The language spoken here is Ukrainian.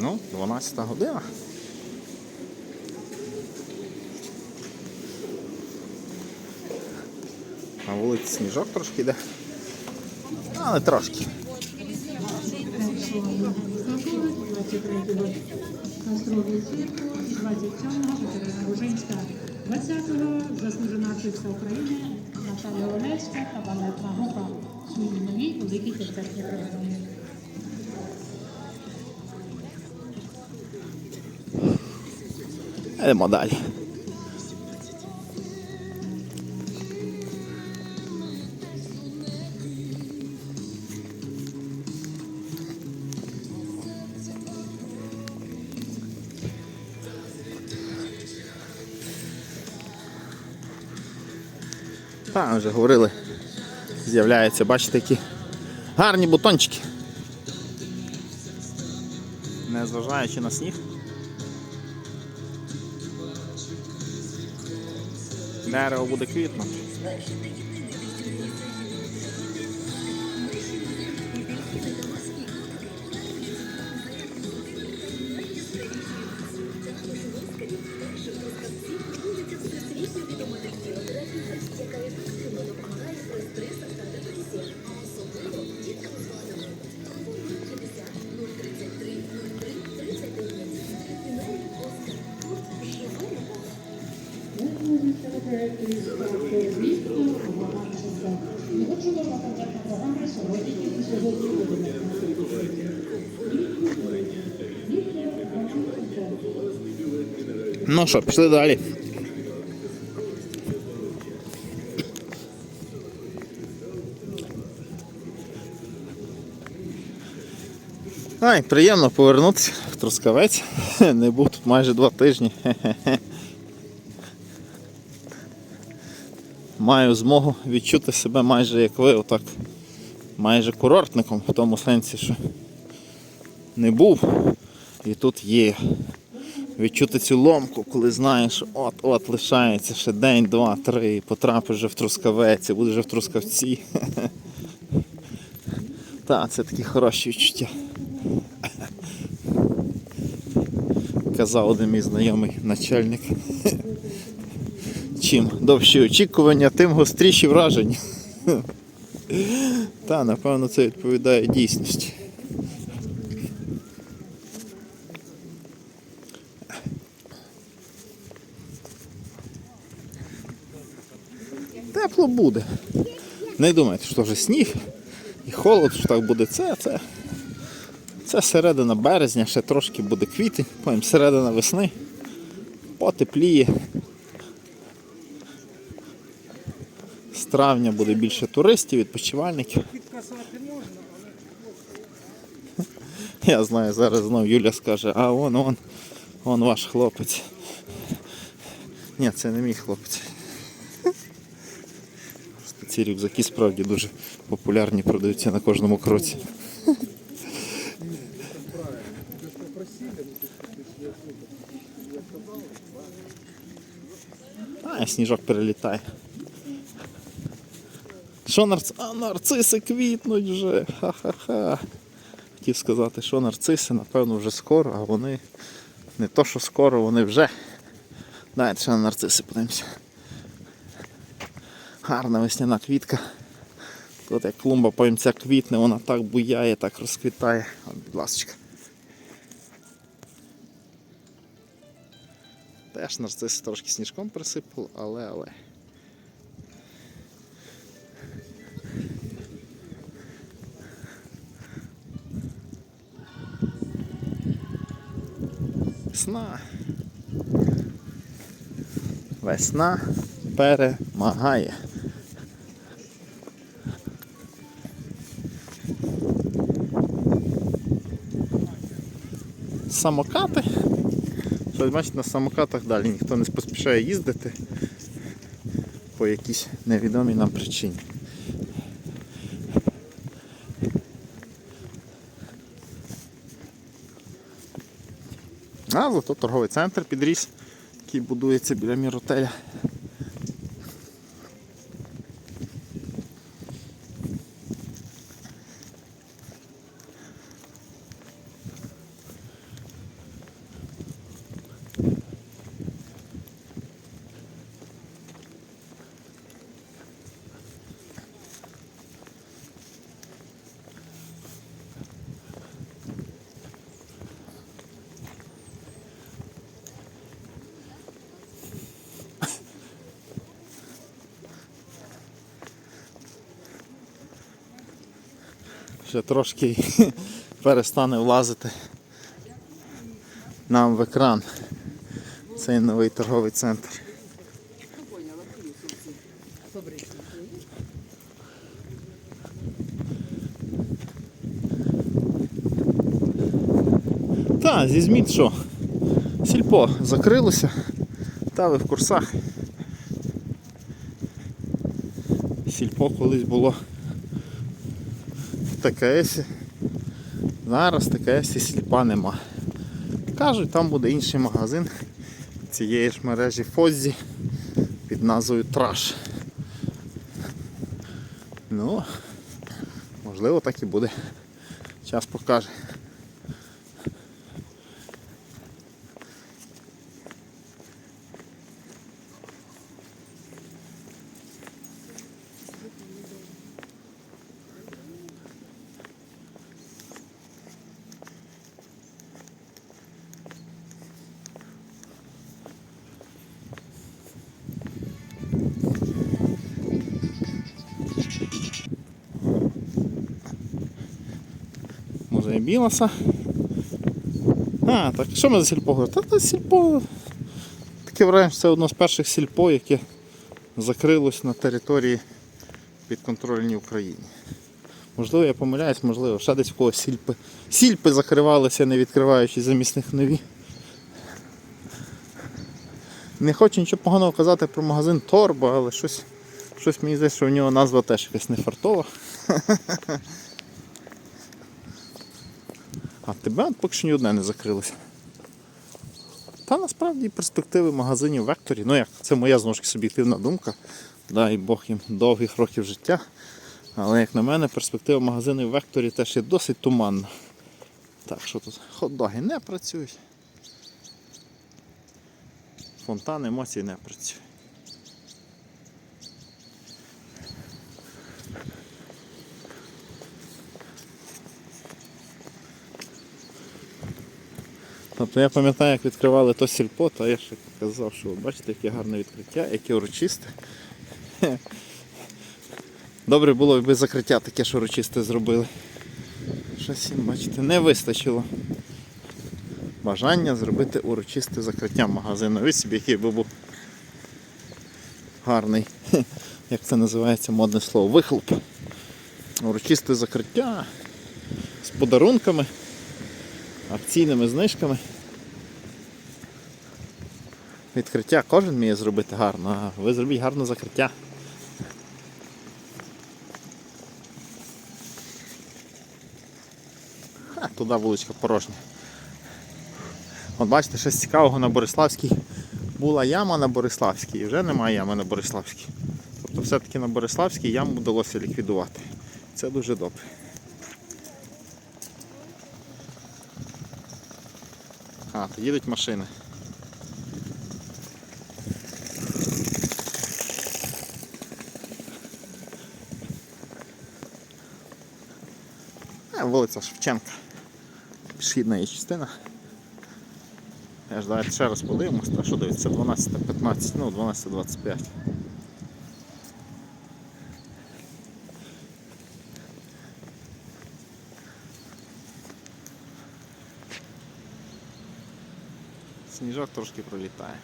Ну, 12 година. На вулиці сніжок трошки йде. Але трошки. Кастрові цирку, 27-го Катерина Ружинська, 20-го заслужена артистка України Наталя Олевська та балетна група свої нові великі концертні програми. Йдемо далі. Так, вже говорили. З'являються, бачите, які гарні бутончики. Незважаючи на сніг. Дерево буде квітнути. Ну що, пішли далі. Ай, приємно повернутися в Трускавець. Не був тут майже два тижні. Маю змогу відчути себе майже як ви, отак, майже курортником, в тому сенсі, що не був і тут є відчути цю ломку, коли знаєш, от-от лишається ще день, два, три, потрапиш вже в Трускавець, будеш вже в Трускавці. Так, це такі хороші відчуття. Казав один мій знайомий начальник. Чим довші очікування, тим гостріші враження. Та, напевно, це відповідає дійсності. Тепло буде. Не думайте, що вже сніг і холод, що так буде. Це, це, це середина березня, ще трошки буде квітень, потім середина весни. Потепліє. З травня буде більше туристів, відпочивальників. Я знаю, зараз знову Юля скаже, а вон, вон, вон ваш хлопець. Ні, це не мій хлопець. Ці рюкзаки справді дуже популярні, продаються на кожному кроці. А, сніжок перелітає. Що нарци... А, нарциси квітнуть вже. Ха-ха-ха. Хотів сказати, що нарциси, напевно, вже скоро, а вони не то, що скоро, вони вже. Давайте ще на нарциси подивимося. Гарна весняна квітка. Тут як клумба потім ця квітне, вона так буяє, так розквітає. От, будь ласка. Теж нарциси трошки сніжком присипало, але але. Весна. Весна перемагає. Самокати. Щось бачите, на самокатах далі ніхто не поспішає їздити по якійсь невідомій нам причині. А, зато торговий центр підріс, який будується біля міротеля. Ще трошки перестане влазити нам в екран цей новий торговий центр. Так, зі змін що? Сільпо закрилося, та ви в курсах. Сільпо колись було ТКС. Зараз ТКС і сільпа нема. Кажуть, там буде інший магазин цієї ж мережі Фоззі під назвою Траш. Ну, можливо, так і буде. Час покаже. Музей Білоса. А, так що ми за сільпо говоримо? Та це сільпо. Таке враження, що це одно з перших сільпо, яке закрилось на території підконтрольній Україні. Можливо, я помиляюсь, можливо, ще десь в когось сільпи. Сільпи закривалися, не відкриваючи замість них нові. Не хочу нічого поганого казати про магазин Торбо, але щось, щось мені здається, що в нього назва теж якась не фартова. А тебе поки що ні одне не закрилося. Та насправді перспективи магазинів векторі, ну як, це моя знову ж суб'єктивна думка. Дай Бог їм довгих років життя. Але як на мене, перспектива магазинів векторі теж є досить туманна. Так, що тут? Хот-доги не працюють. Фонтан емоцій не працює. Тобто я пам'ятаю, як відкривали то сільпо, то я ще казав, що бачите, яке гарне відкриття, яке урочисте. Добре було, якби закриття таке ж урочисте зробили. Щось їм, бачите, не вистачило. Бажання зробити урочисте закриття магазину. Ви собі який би був гарний, як це називається модне слово, вихлоп. Урочисте закриття з подарунками акційними знижками. Відкриття кожен вміє зробити гарно, а ви зробіть гарне закриття. Ха, туди вуличка порожня. От бачите, щось цікавого на Бориславській. Була яма на Бориславській, і вже немає ями на Бориславській. Тобто все-таки на Бориславській яму вдалося ліквідувати. Це дуже добре. А, їдуть машини. Вулиця Шевченка. Пішхідна її частина. Я ж давайте ще раз подивимось, та що дивиться, 12.15, ну 12.25. Сніжок трошки пролітає.